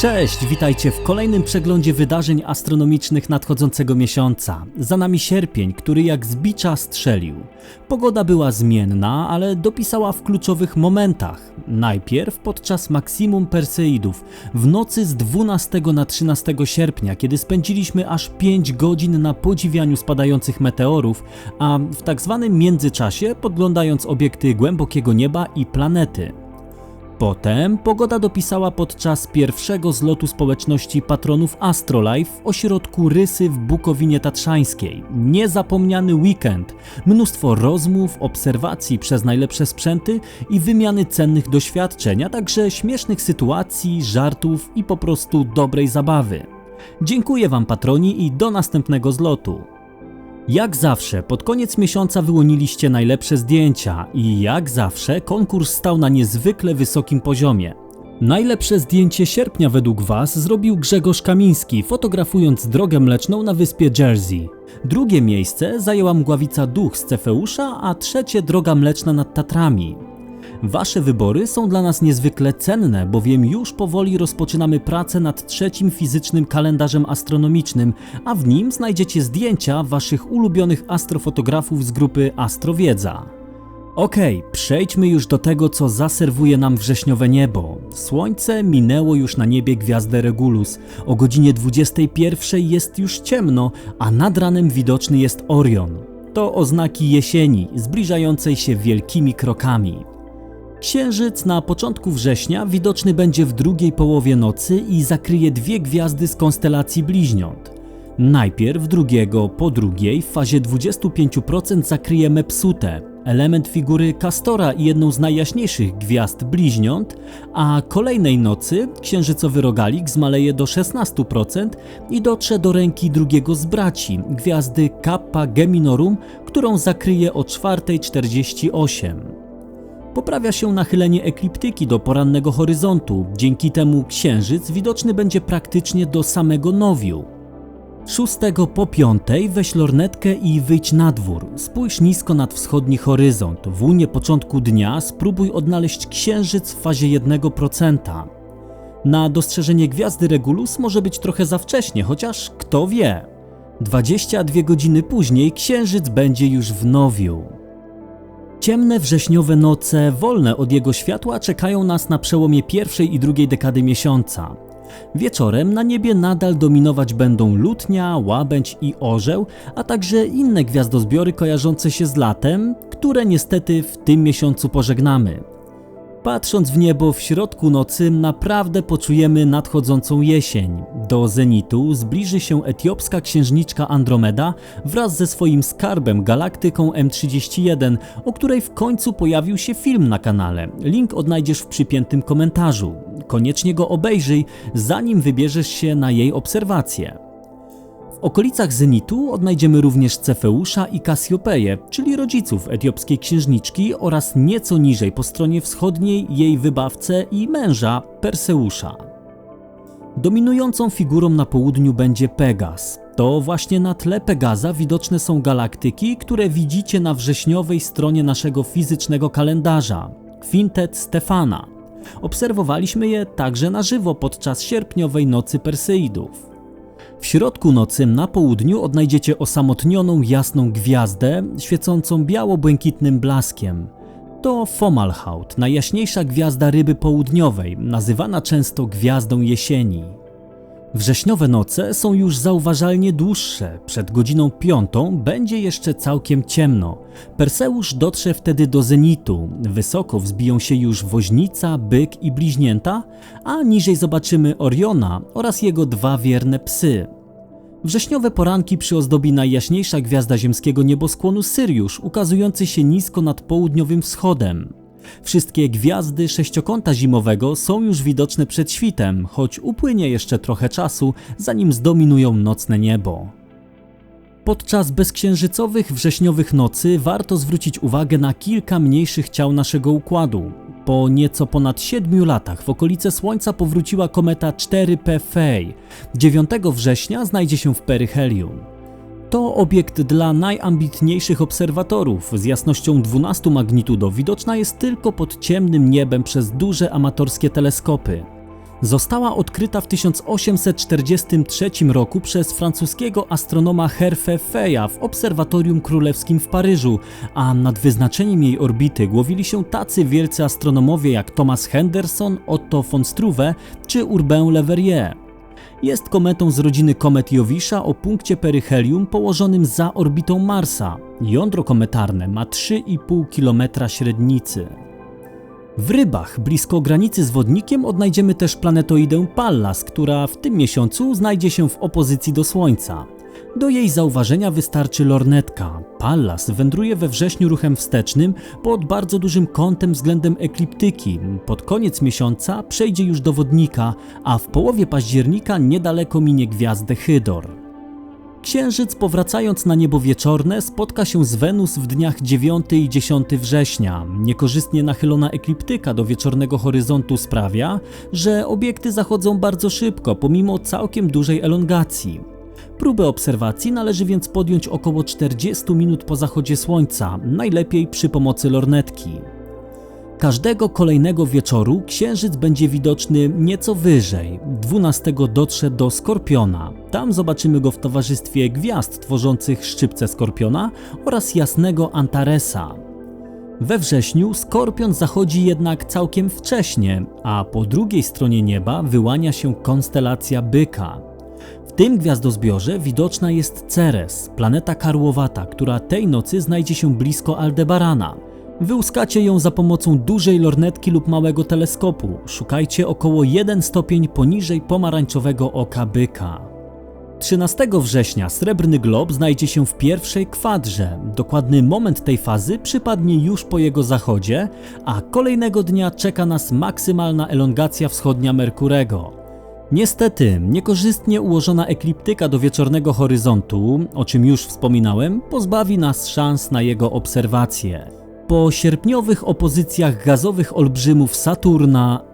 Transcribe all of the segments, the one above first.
Cześć, witajcie w kolejnym przeglądzie wydarzeń astronomicznych nadchodzącego miesiąca. Za nami sierpień, który jak z strzelił. Pogoda była zmienna, ale dopisała w kluczowych momentach. Najpierw podczas maksimum Perseidów, w nocy z 12 na 13 sierpnia, kiedy spędziliśmy aż 5 godzin na podziwianiu spadających meteorów, a w tak zwanym międzyczasie podglądając obiekty głębokiego nieba i planety. Potem pogoda dopisała podczas pierwszego zlotu społeczności patronów Astrolife w ośrodku Rysy w Bukowinie Tatrzańskiej. Niezapomniany weekend, mnóstwo rozmów, obserwacji przez najlepsze sprzęty i wymiany cennych doświadczeń, a także śmiesznych sytuacji, żartów i po prostu dobrej zabawy. Dziękuję Wam patroni i do następnego zlotu. Jak zawsze, pod koniec miesiąca wyłoniliście najlepsze zdjęcia i jak zawsze konkurs stał na niezwykle wysokim poziomie. Najlepsze zdjęcie sierpnia według Was zrobił Grzegorz Kamiński, fotografując drogę mleczną na wyspie Jersey. Drugie miejsce zajęła mgławica Duch z Cefeusza, a trzecie droga mleczna nad Tatrami. Wasze wybory są dla nas niezwykle cenne, bowiem już powoli rozpoczynamy pracę nad trzecim fizycznym kalendarzem astronomicznym, a w nim znajdziecie zdjęcia waszych ulubionych astrofotografów z grupy Astrowiedza. Okej, przejdźmy już do tego, co zaserwuje nam wrześniowe niebo. Słońce minęło już na niebie gwiazdę Regulus. O godzinie 21 jest już ciemno, a nad ranem widoczny jest Orion. To oznaki jesieni, zbliżającej się wielkimi krokami. Księżyc na początku września widoczny będzie w drugiej połowie nocy i zakryje dwie gwiazdy z konstelacji bliźniąt. Najpierw drugiego po drugiej w fazie 25% zakryje Mepsutę, element figury Kastora i jedną z najjaśniejszych gwiazd bliźniąt, a kolejnej nocy księżycowy rogalik zmaleje do 16% i dotrze do ręki drugiego z braci, gwiazdy Kappa Geminorum, którą zakryje o 4.48. Poprawia się nachylenie ekliptyki do porannego horyzontu, dzięki temu księżyc widoczny będzie praktycznie do samego nowiu. 6 po 5 weź lornetkę i wyjdź na dwór. Spójrz nisko nad wschodni horyzont. W łunie początku dnia spróbuj odnaleźć księżyc w fazie 1%. Na dostrzeżenie gwiazdy Regulus może być trochę za wcześnie, chociaż kto wie. 22 godziny później księżyc będzie już w nowiu. Ciemne wrześniowe noce, wolne od jego światła, czekają nas na przełomie pierwszej i drugiej dekady miesiąca. Wieczorem na niebie nadal dominować będą lutnia, łabędź i orzeł, a także inne gwiazdozbiory kojarzące się z latem, które niestety w tym miesiącu pożegnamy. Patrząc w niebo w środku nocy, naprawdę poczujemy nadchodzącą jesień. Do zenitu zbliży się etiopska księżniczka Andromeda wraz ze swoim skarbem galaktyką M31, o której w końcu pojawił się film na kanale. Link odnajdziesz w przypiętym komentarzu. Koniecznie go obejrzyj, zanim wybierzesz się na jej obserwację. W okolicach Zenitu odnajdziemy również Cefeusza i Kasiopeję, czyli rodziców etiopskiej księżniczki oraz nieco niżej po stronie wschodniej jej wybawcę i męża Perseusza. Dominującą figurą na południu będzie Pegas. To właśnie na tle Pegaza widoczne są galaktyki, które widzicie na wrześniowej stronie naszego fizycznego kalendarza Quintet Stefana. Obserwowaliśmy je także na żywo podczas sierpniowej nocy Perseidów. W środku nocy na południu odnajdziecie osamotnioną jasną gwiazdę świecącą biało-błękitnym blaskiem. To Fomalhaut, najjaśniejsza gwiazda ryby południowej, nazywana często gwiazdą jesieni. Wrześniowe noce są już zauważalnie dłuższe. Przed godziną piątą będzie jeszcze całkiem ciemno. Perseusz dotrze wtedy do zenitu. Wysoko wzbiją się już woźnica, byk i bliźnięta, a niżej zobaczymy Oriona oraz jego dwa wierne psy. Wrześniowe poranki przyozdobi najjaśniejsza gwiazda ziemskiego nieboskłonu Syriusz, ukazujący się nisko nad południowym wschodem. Wszystkie gwiazdy sześciokąta zimowego są już widoczne przed świtem, choć upłynie jeszcze trochę czasu, zanim zdominują nocne niebo. Podczas bezksiężycowych wrześniowych nocy warto zwrócić uwagę na kilka mniejszych ciał naszego układu. Po nieco ponad 7 latach w okolice Słońca powróciła kometa 4P Fey. 9 września znajdzie się w peryhelium. To obiekt dla najambitniejszych obserwatorów. Z jasnością 12 magnitudo widoczna jest tylko pod ciemnym niebem przez duże amatorskie teleskopy. Została odkryta w 1843 roku przez francuskiego astronoma Herfe Feja w Obserwatorium Królewskim w Paryżu, a nad wyznaczeniem jej orbity głowili się tacy wielcy astronomowie jak Thomas Henderson, Otto von Struve czy Urbain Le Verrier. Jest kometą z rodziny komet Jowisza o punkcie peryhelium położonym za orbitą Marsa. Jądro kometarne ma 3,5 km średnicy. W rybach, blisko granicy z wodnikiem, odnajdziemy też planetoidę Pallas, która w tym miesiącu znajdzie się w opozycji do Słońca. Do jej zauważenia wystarczy lornetka. Pallas wędruje we wrześniu ruchem wstecznym pod bardzo dużym kątem względem ekliptyki. Pod koniec miesiąca przejdzie już do wodnika, a w połowie października niedaleko minie gwiazdę Hydor. Księżyc powracając na niebo wieczorne spotka się z Wenus w dniach 9 i 10 września. Niekorzystnie nachylona ekliptyka do wieczornego horyzontu sprawia, że obiekty zachodzą bardzo szybko pomimo całkiem dużej elongacji. Próbę obserwacji należy więc podjąć około 40 minut po zachodzie słońca, najlepiej przy pomocy lornetki. Każdego kolejnego wieczoru księżyc będzie widoczny nieco wyżej. 12 dotrze do Skorpiona. Tam zobaczymy go w towarzystwie gwiazd tworzących szczypce Skorpiona oraz jasnego Antaresa. We wrześniu Skorpion zachodzi jednak całkiem wcześnie, a po drugiej stronie nieba wyłania się konstelacja Byka. Tym gwiazdozbiorze widoczna jest Ceres, planeta karłowata, która tej nocy znajdzie się blisko Aldebarana. Wyłuskacie ją za pomocą dużej lornetki lub małego teleskopu. Szukajcie około 1 stopień poniżej pomarańczowego oka byka. 13 września srebrny glob znajdzie się w pierwszej kwadrze. Dokładny moment tej fazy przypadnie już po jego zachodzie, a kolejnego dnia czeka nas maksymalna elongacja wschodnia Merkurego. Niestety, niekorzystnie ułożona ekliptyka do wieczornego horyzontu, o czym już wspominałem, pozbawi nas szans na jego obserwację. Po sierpniowych opozycjach gazowych olbrzymów Saturna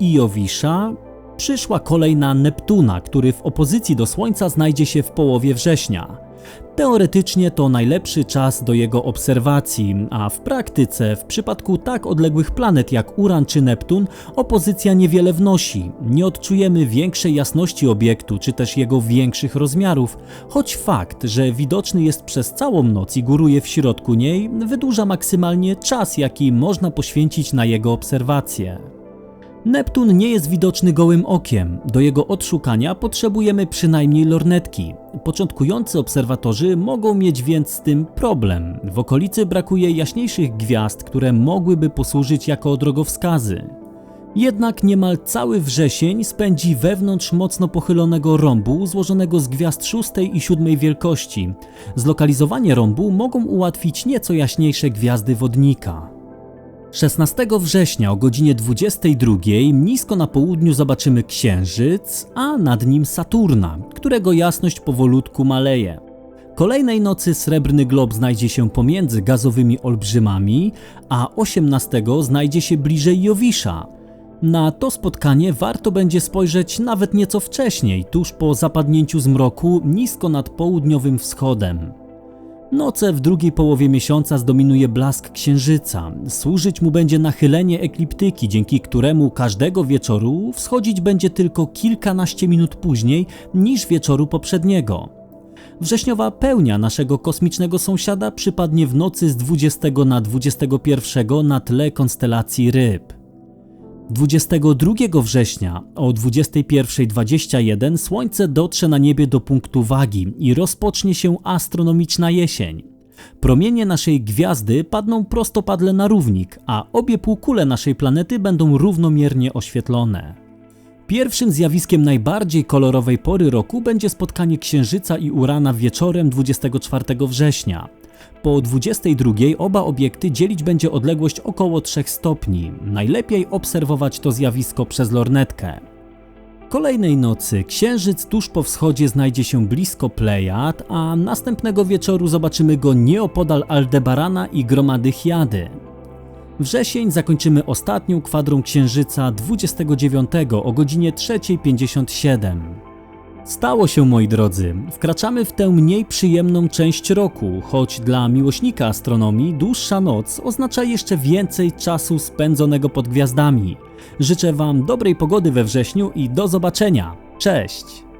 i Jowisza przyszła kolej na Neptuna, który w opozycji do Słońca znajdzie się w połowie września. Teoretycznie to najlepszy czas do jego obserwacji, a w praktyce, w przypadku tak odległych planet jak Uran czy Neptun, opozycja niewiele wnosi. Nie odczujemy większej jasności obiektu, czy też jego większych rozmiarów, choć fakt, że widoczny jest przez całą noc i góruje w środku niej, wydłuża maksymalnie czas, jaki można poświęcić na jego obserwację. Neptun nie jest widoczny gołym okiem. Do jego odszukania potrzebujemy przynajmniej lornetki. Początkujący obserwatorzy mogą mieć więc z tym problem. W okolicy brakuje jaśniejszych gwiazd, które mogłyby posłużyć jako drogowskazy. Jednak niemal cały wrzesień spędzi wewnątrz mocno pochylonego rąbu złożonego z gwiazd szóstej i siódmej wielkości. Zlokalizowanie rąbu mogą ułatwić nieco jaśniejsze gwiazdy wodnika. 16 września o godzinie 22 nisko na południu zobaczymy Księżyc, a nad nim Saturna, którego jasność powolutku maleje. Kolejnej nocy srebrny glob znajdzie się pomiędzy gazowymi olbrzymami, a 18 znajdzie się bliżej Jowisza. Na to spotkanie warto będzie spojrzeć nawet nieco wcześniej, tuż po zapadnięciu zmroku nisko nad południowym wschodem. Noce w drugiej połowie miesiąca zdominuje blask księżyca. Służyć mu będzie nachylenie ekliptyki, dzięki któremu każdego wieczoru wschodzić będzie tylko kilkanaście minut później niż wieczoru poprzedniego. Wrześniowa pełnia naszego kosmicznego sąsiada przypadnie w nocy z 20 na 21 na tle konstelacji ryb. 22 września o 21.21 Słońce dotrze na niebie do punktu wagi i rozpocznie się astronomiczna jesień. Promienie naszej gwiazdy padną prostopadle na równik, a obie półkule naszej planety będą równomiernie oświetlone. Pierwszym zjawiskiem najbardziej kolorowej pory roku będzie spotkanie Księżyca i Urana wieczorem 24 września. Po 22 oba obiekty dzielić będzie odległość około 3 stopni. Najlepiej obserwować to zjawisko przez lornetkę. Kolejnej nocy księżyc tuż po wschodzie znajdzie się blisko Plejad, a następnego wieczoru zobaczymy go nieopodal Aldebarana i gromady Chiady. Wrzesień zakończymy ostatnią kwadrą księżyca 29 o godzinie 3.57. Stało się, moi drodzy. Wkraczamy w tę mniej przyjemną część roku, choć dla miłośnika astronomii dłuższa noc oznacza jeszcze więcej czasu spędzonego pod gwiazdami. Życzę Wam dobrej pogody we wrześniu i do zobaczenia. Cześć!